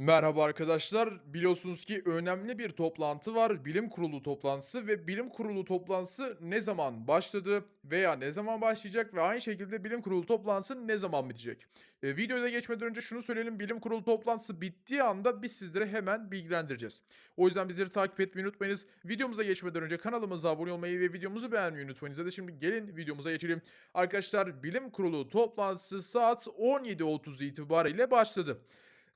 Merhaba arkadaşlar. Biliyorsunuz ki önemli bir toplantı var. Bilim kurulu toplantısı ve bilim kurulu toplantısı ne zaman başladı veya ne zaman başlayacak ve aynı şekilde bilim kurulu toplantısı ne zaman bitecek? E, videoya geçmeden önce şunu söyleyelim. Bilim kurulu toplantısı bittiği anda biz sizlere hemen bilgilendireceğiz. O yüzden bizleri takip etmeyi unutmayınız. Videomuza geçmeden önce kanalımıza abone olmayı ve videomuzu beğenmeyi unutmayınız. Hadi şimdi gelin videomuza geçelim. Arkadaşlar bilim kurulu toplantısı saat 17.30 itibariyle başladı.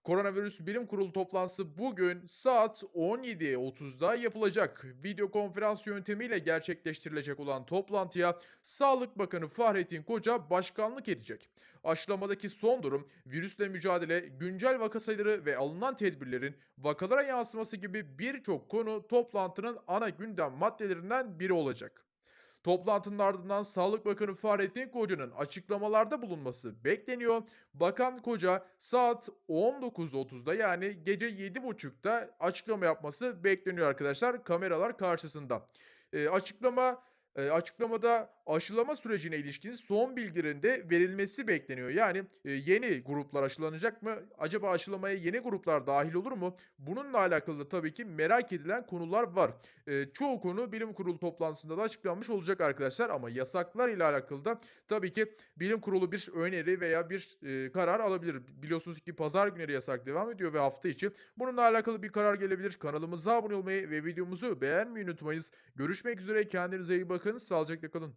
Koronavirüs Bilim Kurulu toplantısı bugün saat 17.30'da yapılacak. Video konferans yöntemiyle gerçekleştirilecek olan toplantıya Sağlık Bakanı Fahrettin Koca başkanlık edecek. Aşılamadaki son durum, virüsle mücadele, güncel vaka sayıları ve alınan tedbirlerin vakalara yansıması gibi birçok konu toplantının ana gündem maddelerinden biri olacak. Toplantının ardından Sağlık Bakanı Fahrettin Koca'nın açıklamalarda bulunması bekleniyor. Bakan Koca saat 19.30'da yani gece 7.30'da açıklama yapması bekleniyor arkadaşlar kameralar karşısında. Ee, açıklama e, açıklamada aşılama sürecine ilişkin son bilgilerin de verilmesi bekleniyor. Yani e, yeni gruplar aşılanacak mı? Acaba aşılamaya yeni gruplar dahil olur mu? Bununla alakalı da tabii ki merak edilen konular var. E, çoğu konu bilim kurulu toplantısında da açıklanmış olacak arkadaşlar ama yasaklar ile alakalı da tabii ki bilim kurulu bir öneri veya bir e, karar alabilir. Biliyorsunuz ki pazar günleri yasak devam ediyor ve hafta içi bununla alakalı bir karar gelebilir. Kanalımıza abone olmayı ve videomuzu beğenmeyi unutmayınız. Görüşmek üzere kendinize iyi bakın. Sağlıcakla kalın.